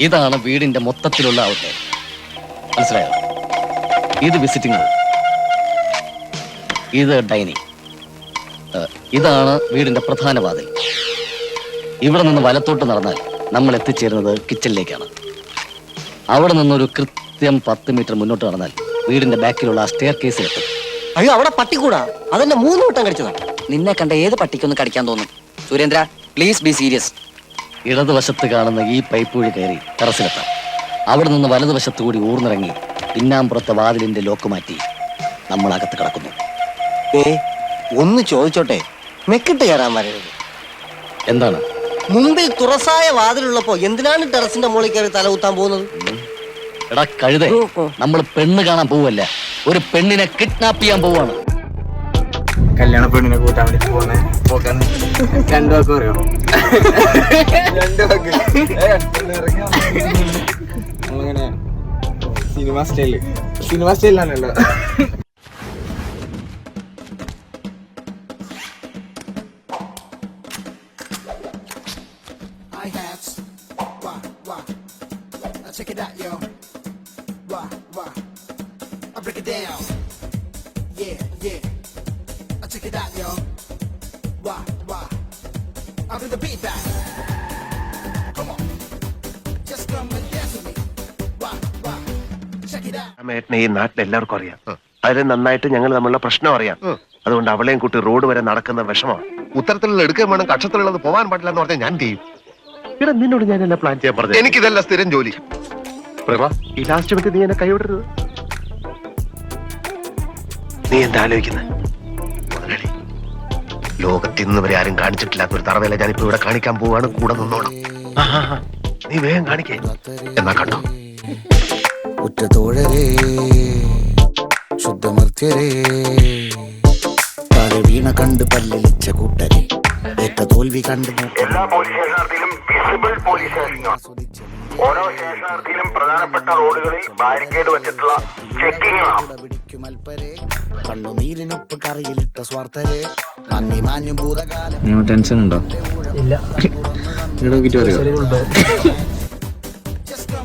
ഇതാണ് വീടിന്റെ മൊത്തത്തിലുള്ള അവസ്ഥ. മനസ്സിലായോ? ഇത് വിസിറ്റിംഗ് റൂം. ഇത് ഡൈനിങ്. ഇതാണ് വീടിന്റെ പ്രധാന വാതിൽ. ഇവിടെ നിന്ന് വലത്തോട്ട് നടന്നാൽ നമ്മൾ എത്തിച്ചേരുന്നത് കിച്ചണിലേക്കാണ്. അവിടെ നിന്നൊരു കൃത്യം പത്ത് മീറ്റർ മുന്നോട്ട് നടന്നാൽ വീടിന്റെ ബാക്കിലുള്ള ആ സ്റ്റെയർ കേസിലെത്തും അയ്യോ അവിടെ പട്ടിക്കൂടാ അതെന്നെ മൂന്ന് വട്ടം കടിച്ചതാണ് നിന്നെ കണ്ട ഏത് പട്ടിക്കൊന്നും കടിക്കാൻ തോന്നും? സുരേന്ദ്ര പ്ലീസ് ബി സീരിയസ് ഇടതുവശത്ത് കാണുന്ന ഈ പൈപ്പ് വഴി കയറി ടെറസിലെത്താം. അവിടെ നിന്ന് വലതുവശത്ത് കൂടി ഊർന്നിറങ്ങി പിന്നാമ്പുറത്തെ വാതിലിന്റെ ലോക്ക് മാറ്റി നമ്മൾ അകത്ത് കിടക്കുന്നു. ഏ ഒന്ന് ചോദിച്ചോട്ടെ മെക്കിട്ട് കയറാൻ വരരുത്. എന്താണ്? മുമ്പിൽ തുറസായ വാതിലുള്ളപ്പോ എന്തിനാണ് ടെറസിന്റെ മുകളിൽ കയറി തല കുത്താൻ പോകുന്നത്? എടാ കഴുതേ നമ്മൾ പെണ്ണ് കാണാൻ പോവല്ല? ഒരു പെണ്ണിനെ കിഡ്നാപ്പ് ചെയ്യാൻ പോവാണ്. കല്യാണ പെണ്ണിനെ കൂട്ടാൻ വേണ്ടി പോന്നെ പോക്കാന്ന് രണ്ടു വാക്ക് പറയോ നമ്മളിങ്ങനെ സിനിമ സ്റ്റൈൽ സിനിമ സ്റ്റൈലിലാണല്ലോ check it out, yo. Wah, wah. I break it down. Yeah, yeah. Check it out, yo. Wah, wah. I bring the beat back. Come on. Just come and dance with me. Wah, wah. Check it out. മേട്ടനെ ഈ നാട്ടിൽ എല്ലാവർക്കും അറിയാം അതിന് നന്നായിട്ട് ഞങ്ങൾ തമ്മിലുള്ള പ്രശ്നം അറിയാം അതുകൊണ്ട് അവളെയും കൂട്ടി റോഡ് വരെ നടക്കുന്ന വിഷമമാണ് ഉത്തരത്തിലുള്ള എടുക്കുകയും വേണം കക്ഷത്തിലുള്ളത് പോകാൻ പാടില്ല എന്ന് പറഞ്ഞാൽ ഞാൻ ചെയ്യും ഇവിടെ നിന്നോട് ഞാൻ എന്നെ പ്ലാൻ ചെയ്യാൻ പറഞ്ഞു എനിക്കിതല്ല സ്ഥിരം ജോലി പ്രഭ ഈ ലാസ്റ്റ് മിനിറ്റ് നീ എന്നെ കൈവിടരുത് നീ എന്താ ആലോചിക്കുന്നത് ലോകത്ത് നിന്ന് വരെ ആരും കാണിച്ചിട്ടില്ലാത്ത ഒരു തറവേല ഞാനിപ്പോ ഇവിടെ കാണിക്കാൻ പോവാണ്. കൂടെ നിന്നോണം. നീ വേഗം കാണിക്കേ. എന്നാ കണ്ടോ? ഉറ്റതോഴരേ ശുദ്ധമർത്യരേ. താഴെ വീണ കണ്ട് പല്ലിച്ച കൂട്ടരെ ഏറ്റ തോൽവി കണ്ട് എല്ലാ പോലീസ് സ്റ്റേഷനകത്തിലും വിസിബിൾ പോലീസ് ഓരോ സ്റ്റേഷനകത്തിലും പ്രധാനപ്പെട്ട റോഡുകളിൽ ബാരിക്കേഡ് വെച്ചിട്ടുള്ള ചെക്കിംഗ് വേണം പിടിക്കുമൽപ്പരെ കണ്ണുനീരിനൊപ്പ് കറിയിലിട്ട സ്വാർത്ഥരെ. നന്ദി മാഞ്ഞു ഭൂതകാലം. ടെൻഷൻ ഉണ്ടോ? ഇല്ല. നോക്കിട്ട് പറയോ Just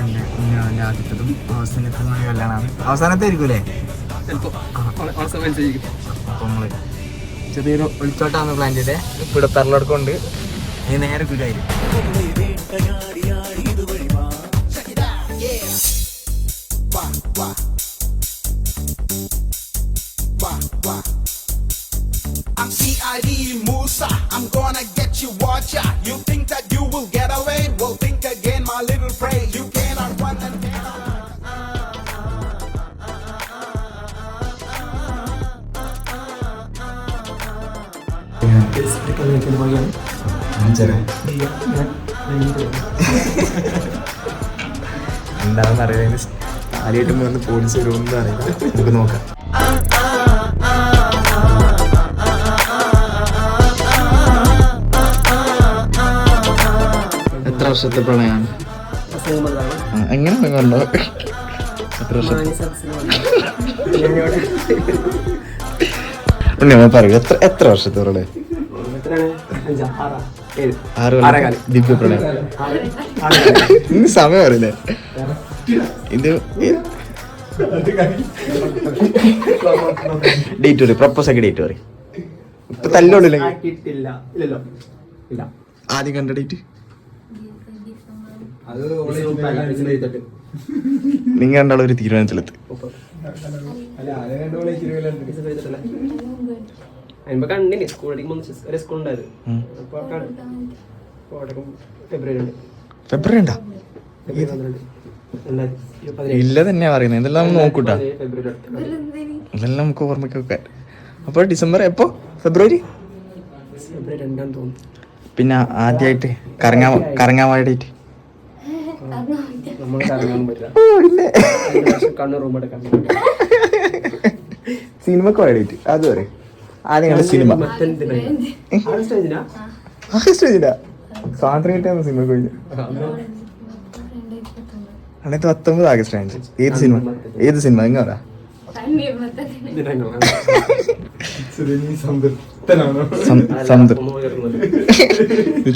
എന്റെ കുഞ്ഞാന്റെ ആദ്യത്തതും അവസാനത്തതുമായ കല്യാണമാണ് അവസാനത്തെ ആയിരിക്കൂലേ അപ്പോൾ നമ്മൾ ചെറിയൊരു ഒളിച്ചോട്ടാണ് പ്ലാൻ ചെയ്തേ ഇവിടെ പെരലെടുക്കൊണ്ട് ഇനി നേരെ wah. I'm CID Musa. I'm gonna get you, watch out. You think എന്താണെന്ന് അറിയാം ആദ്യമായിട്ട് വന്ന് പോലീസ് വരുമെന്ന് അറിയാം നമുക്ക് നോക്കാം. എത്ര വർഷത്തെ പ്രണയാണ് ആ, എങ്ങനെ കണ്ടോ എത്ര വർഷത്തെ പറയൂ എത്ര എത്ര വർഷത്തെ പ്രണയം? ആറ് കൊല്ലം ദിവ്യ പ്രണയം. ഇന്ന് സമയം അറിയില്ലേ? ഇത് ഡേറ്റ് പറയും പ്രപ്പോസൊക്കെ ഡേറ്റ് പറയും. ഇപ്പൊ തല്ലോണ്ടില്ലെങ്കിൽ ആദ്യം കണ്ട ഡേറ്റ്? നിങ്ങൾ രണ്ടാളും ഒരു തീരുമാനത്തിലെത്തി. ഇപ്പൊ കണ്ടില്ലേ സ്കൂളിലേക്ക് മൂന്ന് ഒരു സ്കൂൾ ഉണ്ടായിരുന്നു. ഇല്ല തന്നെയാ പറയുന്നത്. ഇതെല്ലാം നോക്കൂട്ടാ. ഇതെല്ലാം നമുക്ക് ഓർമ്മയ്ക്ക് വെക്കാൻ അപ്പോൾ ഡിസംബർ എപ്പോ? ഫെബ്രുവരി പിന്നെ ആദ്യമായിട്ട് കറങ്ങാ കറങ്ങാൻ പാടിയിട്ട് സിനിമക്ക് വേണ്ടിട്ട് അതുവരെ. പറയും ആദ്യം കണ്ട സിനിമ. സ്റ്റേജില്ല സ്വാതന്ത്ര്യം കിട്ടിയ സിനിമ കഴിഞ്ഞു രണ്ടായിരത്തി പത്തൊമ്പത് ആഗസ്റ്റ് അഞ്ച് ഏത് സിനിമ? ഏത് സിനിമ? എങ്ങനെ പറയാ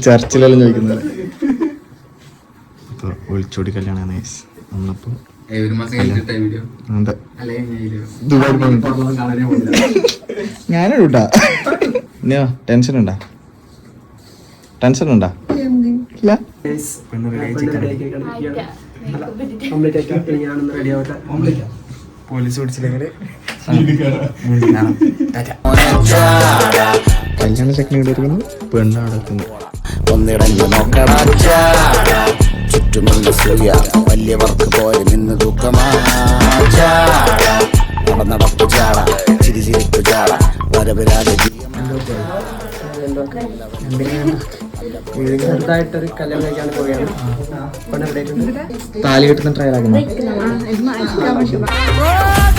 ചർച്ചിലെല്ലാം ചോദിക്കുന്നത്. ഒളിച്ചോടി കല്യാണമാണ് guys. ഞാനൊരു ടെൻഷൻ ഉണ്ടാ ടെൻഷൻ ഉണ്ടാ ഇല്ല. പോലീസ് പിടിച്ചില്ലെങ്കിൽ കല്യാണ ചെക്കനെ എടുക്കുന്നു പെണ്ണാടക്കുന്നു ഒന്നിടഞ്ഞു നോക്കണ ചുറ്റുമുള്ള സൂര്യ വലിയവർക്ക് പോലും ഇന്ന് ദുഃഖമാ നടന്നടപ്പു ചാട. ചിരി ചിരിക്കു ചാട. വരവരാതെ ചെറുതായിട്ടൊരു കല്യാണം കഴിക്കാൻ പോവുകയാണ്. താലി കെട്ടുന്ന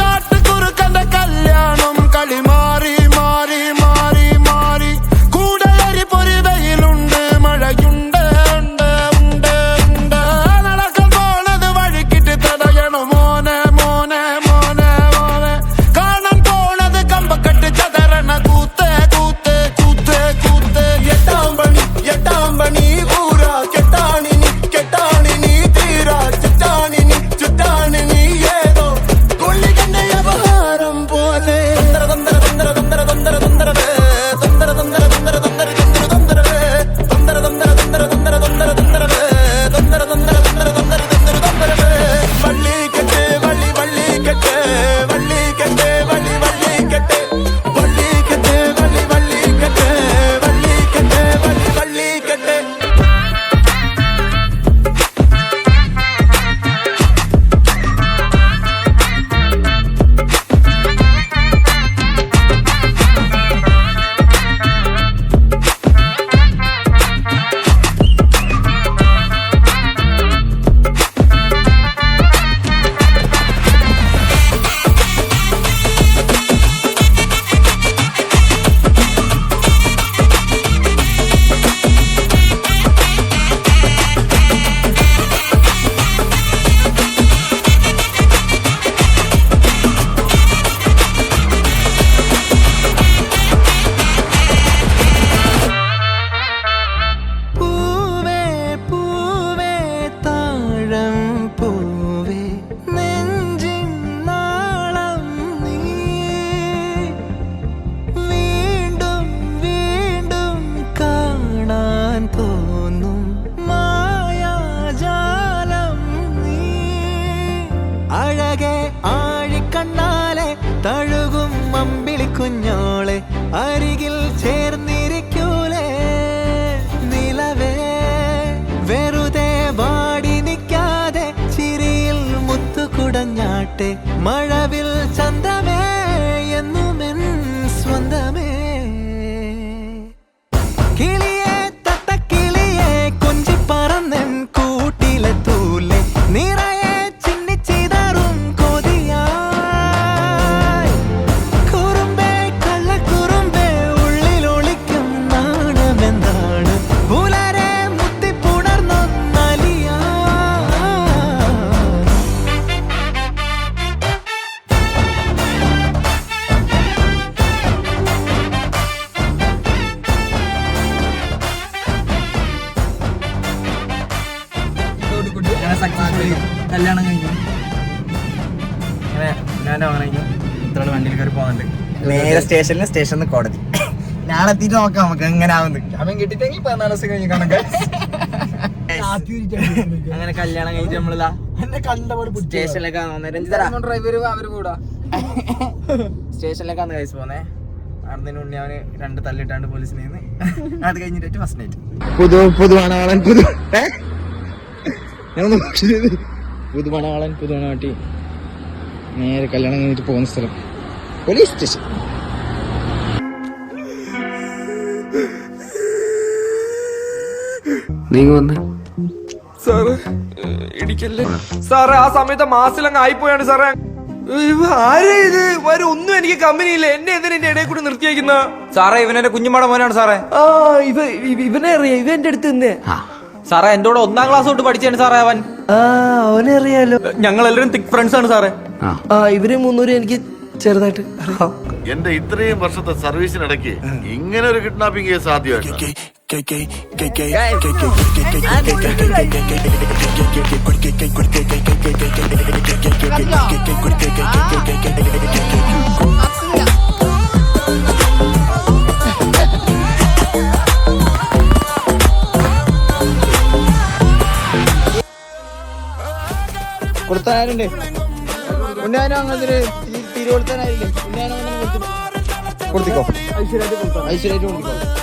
കാട്ടുകുറുക്കന്റെ കല്യാണം കളി മാറി മാറി മാറി സ്റ്റേഷനിൽ സ്റ്റേഷനിൽ കോടതി. ഞാൻ എത്തിയിട്ട് നോക്കാം നമുക്ക് എങ്ങനെ ആവുന്നത് അവൻ കിട്ടിട്ടെങ്കിൽ പതിനാല് ദിവസം കഴിഞ്ഞ് കണക്ക് അങ്ങനെ കല്യാണം കഴിഞ്ഞിട്ട് നമ്മളിതാ സ്റ്റേഷനിലേക്ക് ഡ്രൈവർ അവർ കൂടാ. സ്റ്റേഷനിലേക്കാണ് കഴിച്ച് പോന്നെ. നടന്നതിന് ഉണ്ണി അവന് രണ്ട് തല്ലിട്ടാണ്ട് പോലീസിന് നിന്ന്. അത് കഴിഞ്ഞിട്ട് ഫസ്റ്റ് നൈറ്റ് പുതു പുതുവാണ് പുതു ഞാൻ പുതുമണവാളൻ പുതുമണവാട്ടി. നേരെ കല്യാണം കഴിഞ്ഞിട്ട് പോകുന്ന സ്ഥലം. Police station. സാറ് ഇടിക്കല്ലേ? സാറേ ആ സമയത്ത് മാസിലങ്ങ് ആയിപ്പോയാണ് സാറേ. ആരാ ഇത്? വരും ഒന്നും എനിക്ക് കമ്പനിയില്ല എന്നെ എന്തിനാ എന്റെ ഇടയിൽ കൂടി നിർത്തിയേക്കുന്ന? സാറേ ഇവനെന്റെ കുഞ്ഞുമാടെ മോനാണ് സാറേ. ആ ഇവ ഇവ- ഇവനെ അറിയാം. ഇവ എന്റെ അടുത്ത് നിന്നേ. സാറേ എന്റെ കൂടെ ഒന്നാം ക്ലാസ് തൊട്ട് പഠിച്ചാണ് സാറേ അവൻ. ആ അവനെ അറിയാലോ ഞങ്ങൾ എല്ലാവരും തിക് ഫ്രണ്ട്സ് ആണ് സാറേ. ആ. ഇവരെ മൂന്നൂര് എനിക്ക് ചെറുതായിട്ട് അറിയാം എന്റെ ഇത്രയും വർഷത്തെ സർവീസിനിടയ്ക്ക് ഇങ്ങനെ ഒരു കിഡ്നാപ്പിംഗ് കേസ് ആദ്യമായിട്ട് കൊടുത്താനുണ്ട് ഉണ്ണാനും അങ്ങനെ തിരുവോളത്താനായില്ലേ ഉണ്ണാനും കൊടുത്തിക്കോ? ഐശ്വര്യമായിട്ട് കൊടുത്തോ? ഐശ്വര്യമായിട്ട് കൊടുത്തിക്കോ?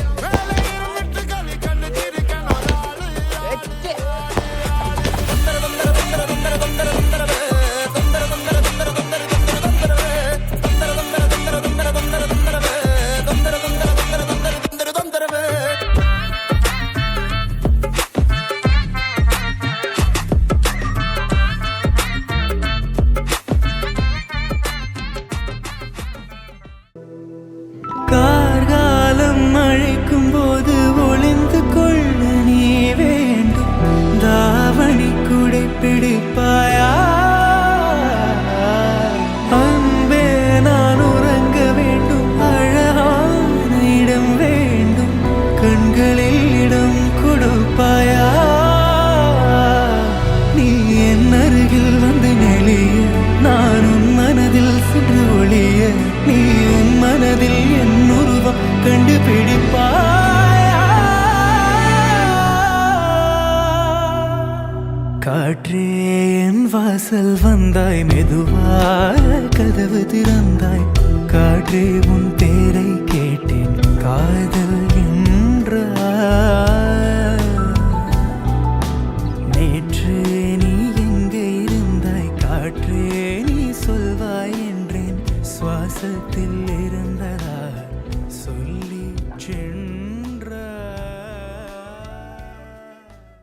பிடிப்பாயா? வாசல் வந்தாய் மெதுவாக கதவு திறந்தாய் காற்றே உன் தே